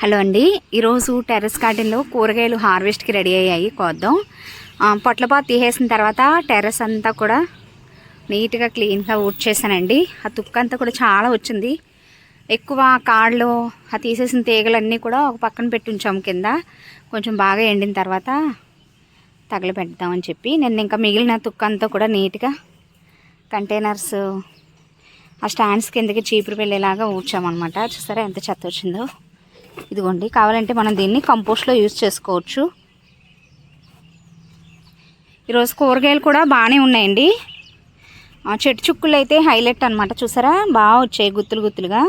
Hello అండి. ఈరోజు terrace గార్డెన్లో కూరగాయలు హార్వెస్ట్కి రెడీ అయ్యాయి. కోద్దాం. పొట్లపాత తీసేసిన తర్వాత టెర్రస్ అంతా కూడా నీట్గా క్లీన్గా ఊడ్ చేశానండి ఆ తుక్క అంతా కూడా చాలా వచ్చింది. ఎక్కువ కాళ్ళు ఆ తీసేసిన తీగలన్నీ కూడా ఒక పక్కన పెట్టి ఉంచాము కింద. కొంచెం బాగా ఎండిన తర్వాత తగలబెడదామని చెప్పి. నేను ఇంకా మిగిలిన తుక్క అంతా కూడా నీట్గా కంటైనర్స్ ఆ స్టాండ్స్ కిందకి చీపురు వెళ్ళేలాగా ఊడ్చామన్నమాట. చూసారా ఎంత చెత్త వచ్చిందో? ఇదిగోండి కావాలంటే మనం దీన్ని కంపోస్ట్లో యూజ్ చేసుకోవచ్చు. ఈరోజు కూరగాయలు కూడా బాగానే ఉన్నాయండి. చెట్టు చుక్కులు అయితే హైలైట్ అనమాట చూసారా? బాగా వచ్చాయి గుత్తులు గుత్తులుగా.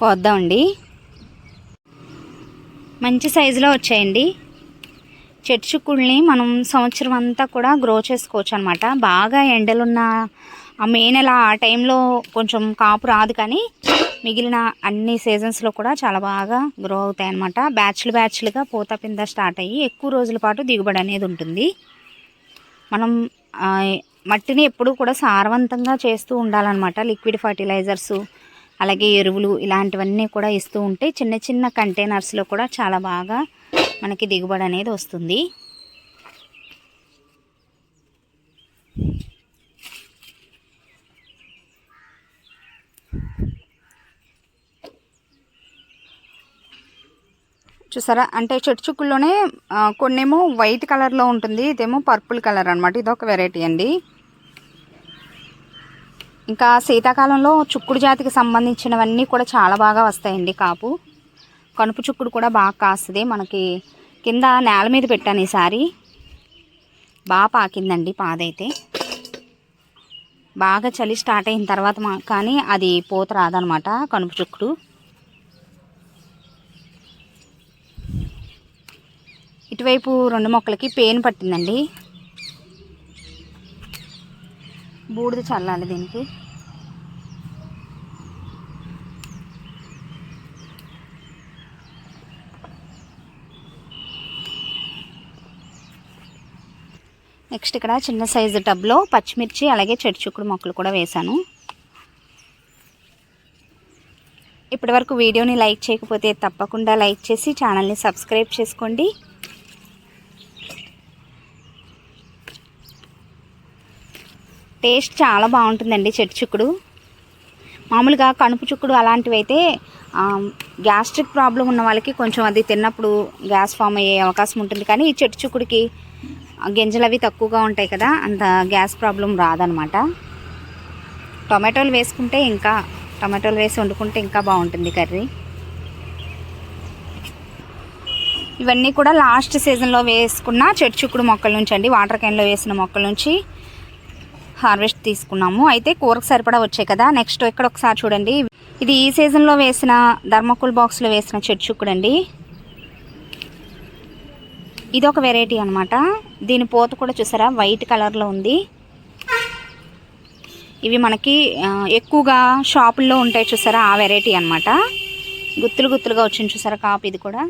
కోద్దామండి. మంచి సైజులో వచ్చాయండి. చెట్టు చుక్కుల్ని మనం సంవత్సరం అంతా కూడా గ్రో చేసుకోవచ్చు అనమాట బాగా ఎండలున్న ఆ మే నెల ఆ టైంలో కొంచెం కాపు రాదు కానీ మిగిలిన అన్ని సీజన్స్లో కూడా చాలా బాగా గ్రో అవుతాయి అనమాట బ్యాచ్లు బ్యాచ్లుగా పూత పింద స్టార్ట్ అయ్యి ఎక్కువ రోజుల పాటు దిగుబడి అనేది ఉంటుంది. మనం మట్టిని ఎప్పుడూ కూడా సారవంతంగా చేస్తూ ఉండాలన్నమాట. లిక్విడ్ ఫర్టిలైజర్స్ అలాగే ఎరువులు ఇలాంటివన్నీ కూడా ఇస్తూ ఉంటే చిన్న చిన్న కంటైనర్స్లో కూడా చాలా బాగా మనకి దిగుబడి అనేది వస్తుంది. చూసారా? అంటే చెట్టు చుక్కుల్లోనే కొన్నేమో వైట్ కలర్లో ఉంటుంది ఇదేమో పర్పుల్ కలర్ అనమాట ఇది ఒక వెరైటీ అండి. ఇంకా శీతాకాలంలో చుక్కుడు జాతికి సంబంధించినవన్నీ కూడా చాలా బాగా వస్తాయండి కాపు. కనుపు చుక్కుడు కూడా బాగా కాస్తుంది. మనకి కింద నేల మీద పెట్టాను ఈసారి బాగా పాకిందండి పాదైతే. బాగా చలి స్టార్ట్ అయిన తర్వాత మా కానీ అది పూత రాదనమాట కనుపు చుక్కుడు. ఇటువైపు రెండు మొక్కలకి పెయిన్ పట్టిందండి. బూడిద చల్లాలి దీనికి. నెక్స్ట్ ఇక్కడ చిన్న సైజు టబ్లో పచ్చిమిర్చి అలాగే చెట్టు మొక్కలు కూడా వేశాను. ఇప్పటివరకు వీడియోని లైక్ చేయకపోతే తప్పకుండా లైక్ చేసి ఛానల్ని సబ్స్క్రైబ్ చేసుకోండి. టేస్ట్ చాలా బాగుంటుందండి చెట్టు చిక్కుడు. మామూలుగా కనుపు చిక్కుడు అలాంటివి అయితే గ్యాస్ట్రిక్ ప్రాబ్లం ఉన్న వాళ్ళకి కొంచెం అది తిన్నప్పుడు గ్యాస్ ఫామ్ అయ్యే అవకాశం ఉంటుంది. కానీ ఈ చెట్టు చిక్కుడికి గింజలు అవి తక్కువగా ఉంటాయి కదా అంత గ్యాస్ ప్రాబ్లం రాదనమాట. టొమాటోలు వేసుకుంటే ఇంకా టొమాటోలు వేసి వండుకుంటే ఇంకా బాగుంటుంది కర్రీ. ఇవన్నీ కూడా లాస్ట్ సీజన్లో వేసుకున్న చెట్టు చిక్కుడు మొక్కల నుంచి అండి వాటర్ క్యాన్లో వేసిన మొక్కల నుంచి. హార్వెస్ట్ తీసుకున్నాము. అయితే కూరకు సరిపడా వచ్చాయి కదా. నెక్స్ట్ ఇక్కడ ఒకసారి చూడండి. ఇది ఈ సీజన్లో వేసిన ధర్మకుల్ బాక్స్లో వేసిన చెట్టుకుడండి అండి ఇది ఒక వెరైటీ అనమాట దీని పూత కూడా చూసారా? వైట్ కలర్లో ఉంది. ఇవి మనకి ఎక్కువగా షాపుల్లో ఉంటాయి చూసారా? ఆ వెరైటీ అనమాట గుత్తులు గుత్తులుగా వచ్చింది చూసారా కాపు ఇది కూడా?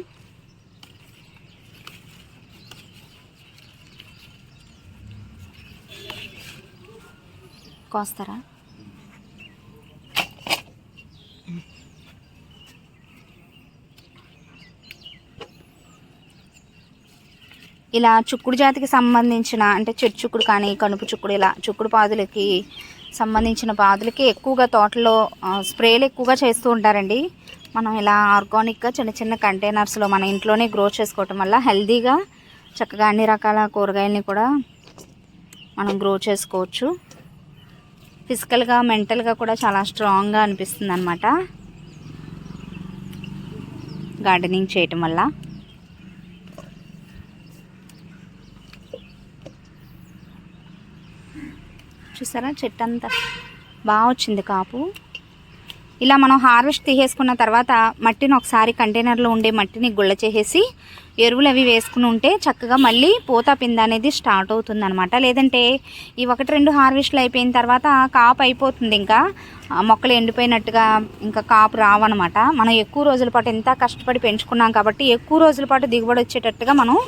కోస్తారా? ఇలా చుక్కుడు జాతికి సంబంధించిన అంటే చెట్టు చుక్కుడు కానీ కనుపు చుక్కుడు ఇలా చుక్కుడు పాదులకి సంబంధించిన పాదులకి ఎక్కువగా తోటలో స్ప్రేలు ఎక్కువగా చేస్తూ ఉంటారండి. మనం ఇలా ఆర్గానిక్గా చిన్న చిన్న కంటైనర్స్లో మన ఇంట్లోనే గ్రో చేసుకోవటం వల్ల హెల్దీగా చక్కగా అన్ని రకాల కూరగాయలని కూడా మనం గ్రో చేసుకోవచ్చు. ఫిజికల్గా మెంటల్గా కూడా చాలా స్ట్రాంగ్గా అనిపిస్తుంది అనమాట గార్డెనింగ్ చేయటం వల్ల. చూసారా? చెట్టు అంతా బాగా వచ్చింది కాపు. ఇలా మనం హార్వెస్ట్ తీసేసుకున్న తర్వాత మట్టిని ఒకసారి కంటైనర్లో ఉండే మట్టిని గుళ్ళ చేసేసి ఎరువులు అవి వేసుకుని ఉంటే చక్కగా మళ్ళీ పూత పింద అనేది స్టార్ట్ అవుతుంది అనమాట లేదంటే ఈ ఒకటి రెండు హార్వెస్ట్లు అయిపోయిన తర్వాత కాపు అయిపోతుంది ఇంకా. మొక్కలు ఎండిపోయినట్టుగా ఇంకా కాపు రావన్నమాట. మనం ఎక్కువ రోజుల పాటు ఎంత కష్టపడి పెంచుకున్నాం కాబట్టి ఎక్కువ రోజుల పాటు దిగుబడి వచ్చేటట్టుగా మనం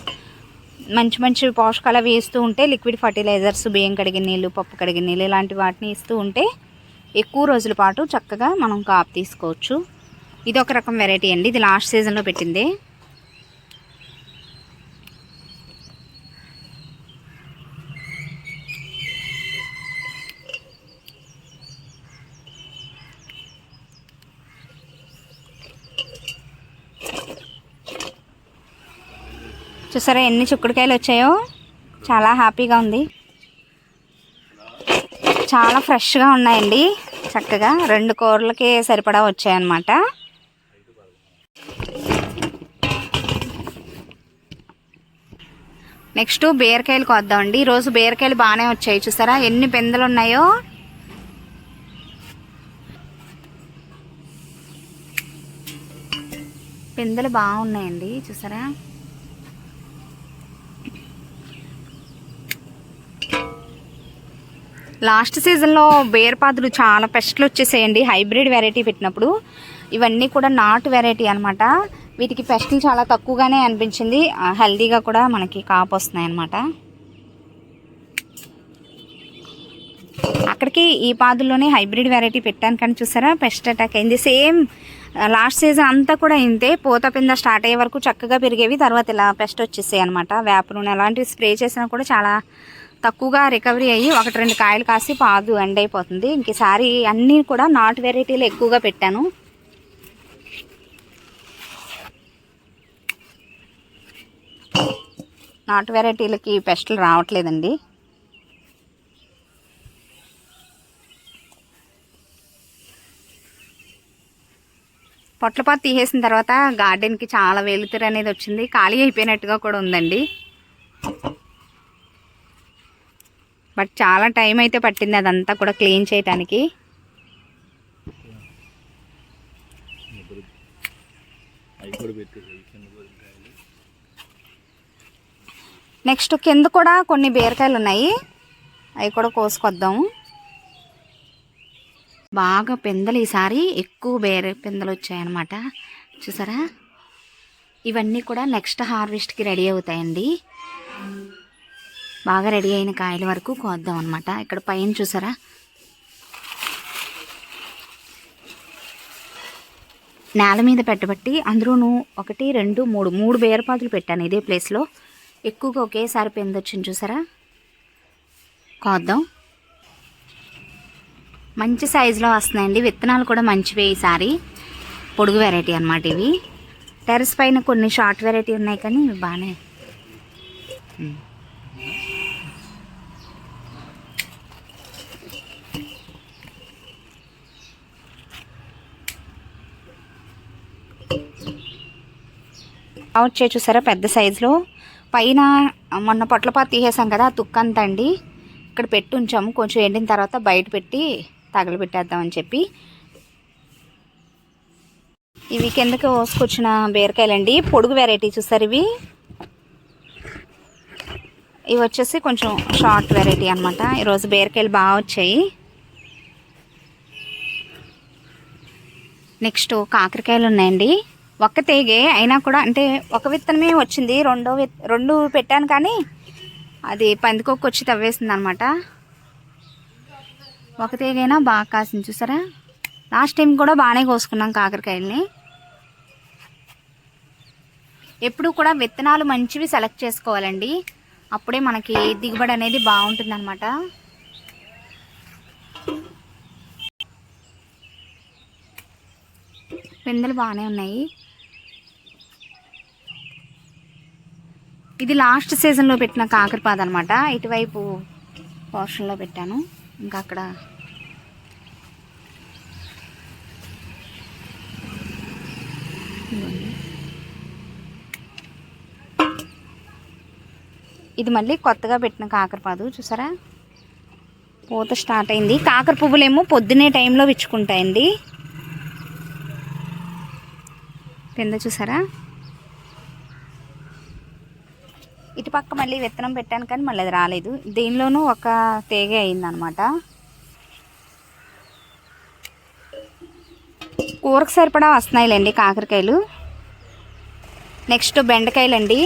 మంచి మంచి పోషకాలు అవి ఇస్తూ ఉంటే లిక్విడ్ ఫర్టిలైజర్స్ బియ్యం కడిగిన నీళ్ళు పప్పు కడిగిన నీళ్ళు ఇలాంటి వాటిని ఇస్తూ ఉంటే ఎక్కువ రోజుల పాటు చక్కగా మనం కాపు తీసుకోవచ్చు. ఇది ఒక రకం వెరైటీ అండి. ఇది లాస్ట్ సీజన్లో పెట్టింది. చూసారా ఎన్ని చిక్కుడుకాయలు వచ్చాయో? చాలా హ్యాపీగా ఉంది. చాలా ఫ్రెష్గా ఉన్నాయండి. చక్కగా రెండు కూరలకి సరిపడా వచ్చాయన్నమాట. నెక్స్ట్ బీరకాయలు కొద్దామండి. ఈరోజు బీరకాయలు బాగానే వచ్చాయి. చూసారా? ఎన్ని పెందలు ఉన్నాయో? పిందెలు బాగున్నాయండి. చూసారా? లాస్ట్ సీజన్లో బేర్పాదులు చాలా పెస్ట్లు వచ్చేసాయండి. హైబ్రిడ్ వెరైటీ పెట్టినప్పుడు ఇవన్నీ కూడా నాటు వెరైటీ అనమాట వీటికి పెస్ట్లు చాలా తక్కువగానే అనిపించింది. హెల్దీగా కూడా మనకి కాపు వస్తున్నాయి అనమాట అక్కడికి ఈ పాదుల్లోనే హైబ్రిడ్ వెరైటీ పెట్టాను కానీ చూసారా పెస్ట్ అటాక్ అయింది. సేమ్ లాస్ట్ సీజన్ అంతా కూడా ఇంతే. పూత పింద స్టార్ట్ అయ్యే వరకు చక్కగా పెరిగేవి. తర్వాత ఇలా పెస్ట్ వచ్చేసాయి అనమాట వేప నూనె అలాంటివి స్ప్రే చేసినా కూడా చాలా తక్కువగా రికవరీ అయ్యి ఒకటి రెండు కాయలు కాసి పాదు ఎండ్ అయిపోతుంది. ఇంకసారి అన్నీ కూడా నాటు వెరైటీలు ఎక్కువగా పెట్టాను. నాటు వెరైటీలకి పెస్టులు రావట్లేదండి. పొట్లపాత తీసేసిన తర్వాత గార్డెన్కి చాలా వెలుతురు అనేది వచ్చింది. ఖాళీ అయిపోయినట్టుగా కూడా ఉందండి. బట్ చాలా టైం అయితే పట్టింది అదంతా కూడా క్లీన్ చేయటానికి. నెక్స్ట్ కింద కూడా కొన్ని బీరకాయలు ఉన్నాయి. అవి కూడా కోసుకొద్దాము బాగా పిందెలు ఈసారి ఎక్కువ బేర పెందలు వచ్చాయన్నమాట. చూసారా? ఇవన్నీ కూడా నెక్స్ట్ హార్వెస్ట్కి రెడీ అవుతాయండి. బాగా రెడీ అయిన కాయల వరకు కోద్దాం అనమాట ఇక్కడ పైన చూసారా? నేల మీద పెట్టబట్టి అందులోనూ ఒకటి రెండు మూడు మూడు బేరపాతులు పెట్టాను ఇదే ప్లేస్లో. ఎక్కువగా ఒకేసారి పెందొచ్చింది చూసారా? కోద్దాం. మంచి సైజులో వస్తున్నాయండి. విత్తనాలు కూడా మంచివే ఈసారి. పొడుగు వెరైటీ అనమాట ఇవి. టెర్రస్ పైన కొన్ని షార్ట్ వెరైటీ ఉన్నాయి కానీ ఇవి బాగానే అవుట్ వచ్చే చూసారా? పెద్ద సైజులో పైన మొన్న పొట్లపాత తీసేసాం కదా ఆ తుక్కంతా అండి. ఇక్కడ పెట్టి ఉంచాము. కొంచెం ఎండిన తర్వాత బయట పెట్టి తగలబెట్టేద్దామని చెప్పి. ఇవి కిందకి కోసుకొచ్చిన బీరకాయలండి. పొడుగు వెరైటీ చూసారు ఇవి. ఇవి వచ్చేసి కొంచెం షార్ట్ వెరైటీ అనమాట ఈరోజు బీరకాయలు బాగా వచ్చాయి. నెక్స్ట్ కాకరకాయలు ఉన్నాయండి. ఒక్క తేగే అయినా కూడా అంటే ఒక విత్తనమే వచ్చింది రెండో విత్ రెండు పెట్టాను కానీ అది పందికొక్కు వచ్చి తవ్వేసింది అనమాట ఒక తేగైనా బాగా కాసింది చూసారా? లాస్ట్ టైం కూడా బాగానే కోసుకున్నాం కాకరకాయల్ని. ఎప్పుడు కూడా విత్తనాలు మంచివి సెలెక్ట్ చేసుకోవాలండి. అప్పుడే మనకి దిగుబడి అనేది బాగుంటుంది అనమాట పిందెలు బాగానే ఉన్నాయి. ఇది లాస్ట్ సీజన్లో పెట్టిన కాకరపాద అనమాట ఇటువైపు పోర్షన్లో పెట్టాను. ఇంకా అక్కడ ఇది మళ్ళీ కొత్తగా పెట్టిన కాకరపాదు చూసారా? పూత స్టార్ట్ అయింది. కాకర పువ్వులేమో పొద్దునే టైంలో విచ్చుకుంటాయండి. కింద చూసారా? ఇటు పక్క మళ్ళీ విత్తనం పెట్టాను కానీ మళ్ళీ అది రాలేదు. దీనిలోనూ ఒక తేగ అయిందనమాట. కూరకు సరిపడా వస్తున్నాయిలేండి కాకరకాయలు. నెక్స్ట్ బెండకాయలండి.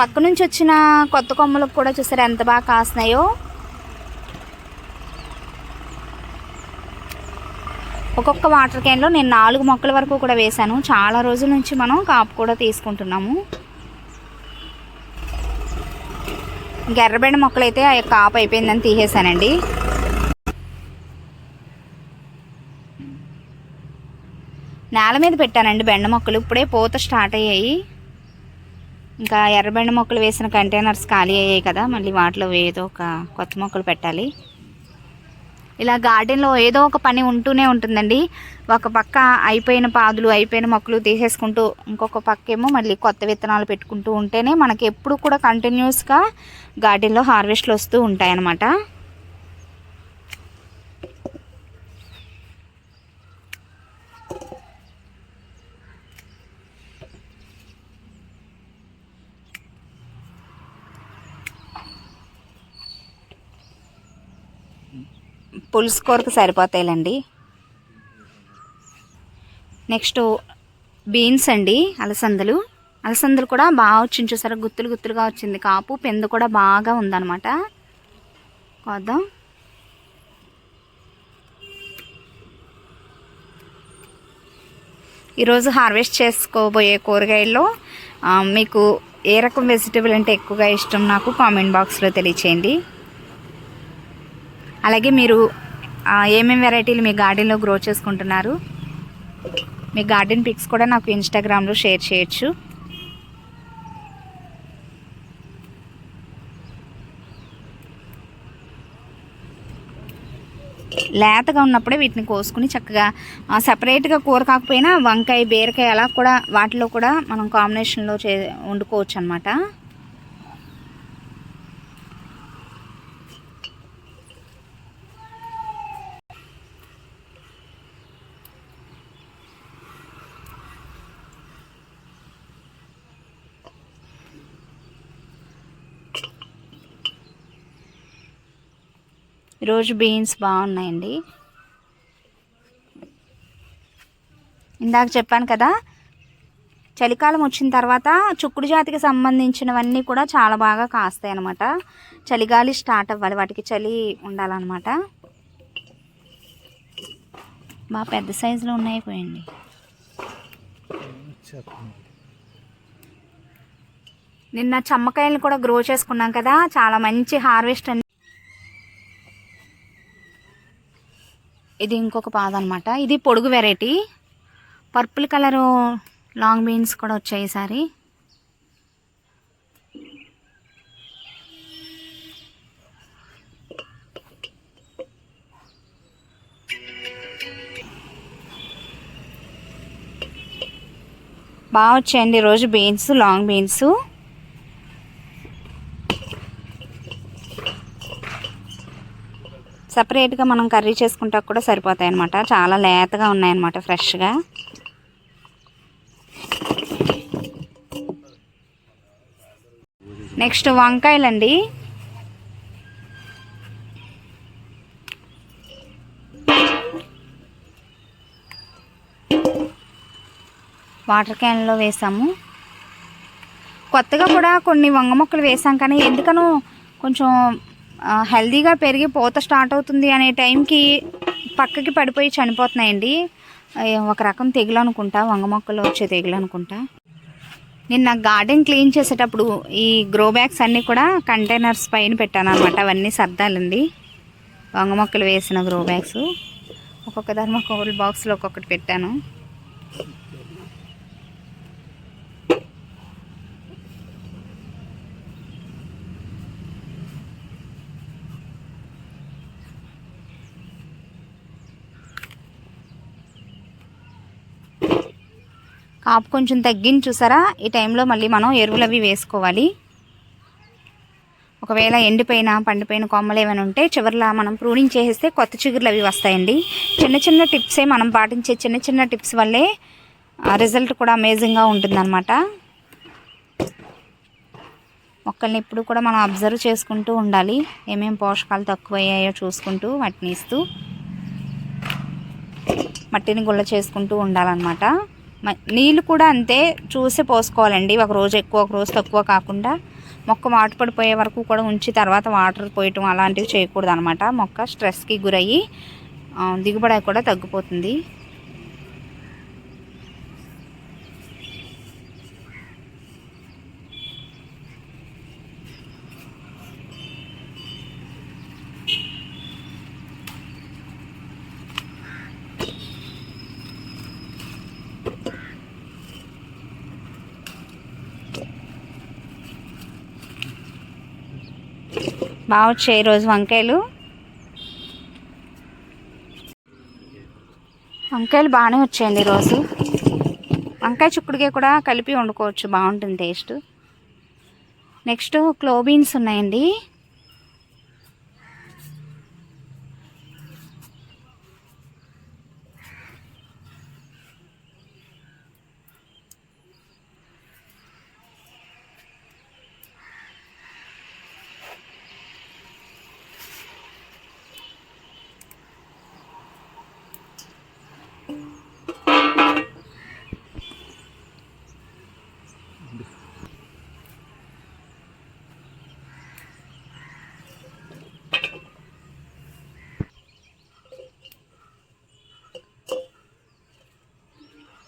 పక్క నుంచి వచ్చిన కొత్త కొమ్మలకు కూడా చూసారు ఎంత బాగా కాస్తున్నాయో. ఒక్కొక్క వాటర్ క్యాన్లో నేను నాలుగు మొక్కల వరకు కూడా వేశాను. చాలా రోజుల నుంచి మనం కాపు కూడా తీసుకుంటున్నాము. ఇంకా ఎర్రబెండ మొక్కలు అయితే ఆ కాపు అయిపోయిందని తీసేశానండి నేల మీద పెట్టానండి బెండ మొక్కలు. ఇప్పుడే పూత స్టార్ట్ అయ్యాయి. ఇంకా ఎర్రబెండ మొక్కలు వేసిన కంటైనర్స్ ఖాళీ అయ్యాయి కదా. మళ్ళీ వాటిలో ఏదో ఒక కొత్త మొక్కలు పెట్టాలి. ఇలా గార్డెన్లో ఏదో ఒక పని ఉంటూనే ఉంటుందండి. ఒక పక్క అయిపోయిన పాదులు అయిపోయిన మొక్కలు తీసేసుకుంటూ ఇంకొక పక్క ఏమో మళ్ళీ కొత్త విత్తనాలు పెట్టుకుంటూ ఉంటేనే మనకి ఎప్పుడు కూడా కంటిన్యూస్గా గార్డెన్లో హార్వెస్ట్లు వస్తూ ఉంటాయన్నమాట. పులుసు కూరకు సరిపోతాయిలండి. నెక్స్ట్ బీన్స్ అండి అలసందలు. అలసందలు కూడా బాగా వచ్చింది చూసారా? గుత్తులు గుత్తులుగా వచ్చింది కాపు పెందు కూడా బాగా ఉందన్నమాట. కొద్దాం. ఈరోజు హార్వెస్ట్ చేసుకోబోయే కూరగాయల్లో మీకు ఏ రకం వెజిటేబుల్ అంటే ఎక్కువగా ఇష్టం నాకు కామెంట్ బాక్స్లో తెలియచేయండి. అలాగే మీరు ఏమేమి వెరైటీలు మీ గార్డెన్లో గ్రో చేసుకుంటున్నారు? మీ గార్డెన్ పిక్స్ కూడా నాకు ఇన్స్టాగ్రామ్లో షేర్ చేయొచ్చు. లేతగా ఉన్నప్పుడే వీటిని కోసుకుని చక్కగా సపరేట్గా కూర కాకపోయినా వంకాయ బీరకాయ అలా కూడా వాటిలో కూడా మనం కాంబినేషన్లో చే వండుకోవచ్చు అనమాట ఈరోజు బీన్స్ బాగున్నాయండి. ఇందాక చెప్పాను కదా చలికాలం వచ్చిన తర్వాత చుక్కుడు జాతికి సంబంధించినవన్నీ కూడా చాలా బాగా కాస్తాయి అన్నమాట చలిగాలి స్టార్ట్ అవ్వాలి వాటికి చలి ఉండాలన్నమాట. బాగా పెద్ద సైజులో ఉన్నాయి పోయండి. నిన్న చమ్మకాయలను కూడా గ్రో చేసుకున్నాం కదా చాలా మంచి హార్వెస్ట్ ఇది ఇంకొక పాద అనమాట ఇది పొడుగు variety. Purple colour long beans కూడా వచ్చాయి ఈసారి బాగా వచ్చాయండి ఈరోజు బీన్స్ లాంగ్ బీన్స్. సపరేట్గా మనం కర్రీ చేసుకుంటా కూడా సరిపోతాయి అనమాట చాలా లేతగా ఉన్నాయన్నమాట ఫ్రెష్గా. నెక్స్ట్ వంకాయలండి. వాటర్ క్యాన్లో వేసాము. కొత్తగా కూడా కొన్ని వంగ మొక్కలు వేసాం కానీ ఎందుకనో కొంచెం హెల్దీగా పెరిగి పూత స్టార్ట్ అవుతుంది అనే టైంకి పక్కకి పడిపోయి చనిపోతున్నాయండి. ఒక రకం తెగులు అనుకుంటా వంగ మొక్కలు వచ్చే తెగులు అనుకుంటా. నిన్న గార్డెన్ క్లీన్ చేసేటప్పుడు ఈ గ్రో బ్యాగ్స్ అన్నీ కూడా కంటైనర్స్ పైన పెట్టాను అనమాట అవన్నీ సర్దాలండి. వంగ మొక్కలు వేసిన గ్రో బ్యాగ్స్. ఒక్కొక్క ధర్మకోల్ బాక్స్లో ఒక్కొక్కటి పెట్టాను. కాపు కొంచెం తగ్గించి చూసారా? ఈ టైంలో మళ్ళీ మనం ఎరువులు అవి వేసుకోవాలి. ఒకవేళ ఎండిపోయిన పండిపోయిన కొమ్మలు ఏమైనా ఉంటే చివరిలో మనం ప్రూనింగ్ చేసేస్తే కొత్త చిగురులు అవి వస్తాయండి. చిన్న చిన్న టిప్సే మనం పాటించే చిన్న చిన్న టిప్స్ వల్లే రిజల్ట్ కూడా అమేజింగ్గా ఉంటుందన్నమాట. మొక్కల్ని ఎప్పుడు కూడా మనం అబ్జర్వ్ చేసుకుంటూ ఉండాలి. ఏమేమి పోషకాలు తక్కువ అయ్యాయో చూసుకుంటూ వాటిని ఇస్తూ మట్టిని గుల్ల చేసుకుంటూ ఉండాలన్నమాట. నీళ్ళు కూడా అంతే చూసి పోసుకోవాలండి. ఒక రోజు ఎక్కువ ఒక రోజు తక్కువ కాకుండా మొక్క మాటు పడిపోయే వరకు కూడా ఉంచి తర్వాత వాటర్ పోయటం అలాంటివి చేయకూడదు అనమాట మొక్క స్ట్రెస్కి గురయ్యి దిగుబడి కూడా తగ్గిపోతుంది. బాగా వచ్చాయి ఈరోజు వంకాయలు. వంకాయలు బాగానే వచ్చాయండి ఈరోజు. వంకాయ చిక్కుడుగా కూడా కలిపి వండుకోవచ్చు బాగుంటుంది టేస్ట్. నెక్స్ట్ క్లోబీన్స్ ఉన్నాయండి.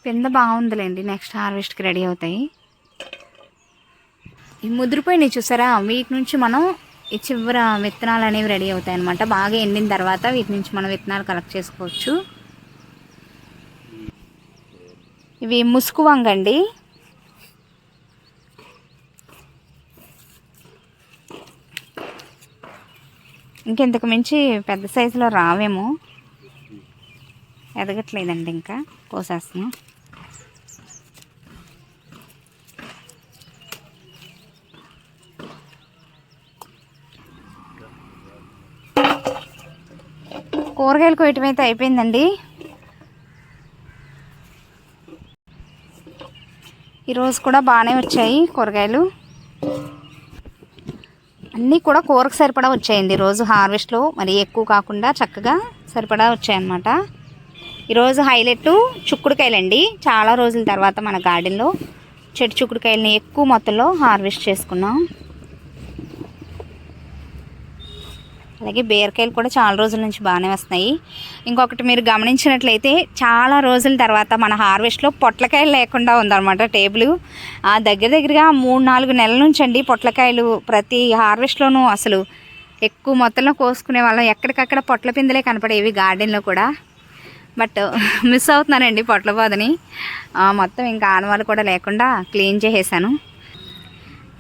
పింద బాగుందిలేండి. నెక్స్ట్ హార్వెస్ట్కి రెడీ అవుతాయి. ఈ ముదిరిపోయినాయి చూసారా? వీటి నుంచి మనం ఈ చివర విత్తనాలు అనేవి రెడీ అవుతాయి అనమాట బాగా ఎండిన తర్వాత వీటి నుంచి మనం విత్తనాలు కలెక్ట్ చేసుకోవచ్చు. ఇవి ముసుగు వంగండి ఇంకెంతకు మించి పెద్ద సైజులో రావేమో. ఎదగట్లేదండి ఇంకా. కోసేస్తున్నాం. కూరగాయలు కోయటం అయితే అయిపోయిందండి. ఈరోజు కూడా బాగానే వచ్చాయి కూరగాయలు. అన్నీ కూడా కూరకు సరిపడా వచ్చాయండి ఈరోజు హార్వెస్ట్లో మరి ఎక్కువ కాకుండా చక్కగా సరిపడా వచ్చాయన్నమాట. ఈరోజు హైలైట్ చుక్కుడుకాయలండి. చాలా రోజుల తర్వాత మన గార్డెన్లో చెట్టు చుక్కుడుకాయలని ఎక్కువ మొత్తంలో హార్వెస్ట్ చేసుకున్నాం. అలాగే బీరకాయలు కూడా చాలా రోజుల నుంచి బాగానే వస్తున్నాయి. ఇంకొకటి మీరు గమనించినట్లయితే చాలా రోజుల తర్వాత మన హార్వెస్ట్లో పొట్లకాయలు లేకుండా ఉందన్నమాట టేబుల్. ఆ దగ్గర దగ్గరగా మూడు నాలుగు నెలల నుంచి అండి పొట్లకాయలు ప్రతి హార్వెస్ట్లోనూ అసలు ఎక్కువ మొత్తంలో కోసుకునే వాళ్ళం. ఎక్కడికక్కడ పొట్ల పిందలే కనపడేవి గార్డెన్లో కూడా. బట్ మిస్ అవుతున్నానండి పొట్ల బాధని. మొత్తం ఇంకా ఆనవాళ్ళు కూడా లేకుండా క్లీన్ చేసేసాను.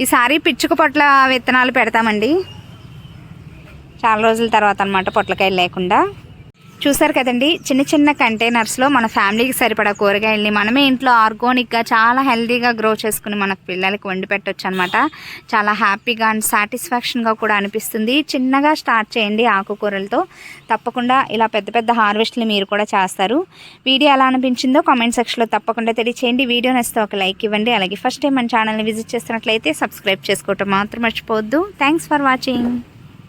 ఈసారి పిచ్చుక పొట్ల విత్తనాలు పెడతామండి. చాలా రోజుల తర్వాత అనమాట పొట్లకాయలు లేకుండా. చూసారు కదండి చిన్న చిన్న కంటైనర్స్లో మన ఫ్యామిలీకి సరిపడా కూరగాయల్ని మనమే ఇంట్లో ఆర్గానిక్గా చాలా హెల్తీగా గ్రో చేసుకుని మన పిల్లలకి వండి పెట్టవచ్చు అనమాట చాలా హ్యాపీగా అండ్ సాటిస్ఫాక్షన్గా కూడా అనిపిస్తుంది. చిన్నగా స్టార్ట్ చేయండి ఆకుకూరలతో. తప్పకుండా ఇలా పెద్ద పెద్ద హార్వెస్ట్లు మీరు కూడా చేస్తారు. వీడియో ఎలా అనిపించిందో కామెంట్ సెక్షన్లో తప్పకుండా తెలియచేయండి. వీడియో నచ్చితే ఒక లైక్ ఇవ్వండి. అలాగే ఫస్ట్ టైం మన ఛానల్ని విజిట్ చేస్తున్నట్లయితే సబ్స్క్రైబ్ చేసుకోవటం మాత్రం మర్చిపోవద్దు. Thanks for watching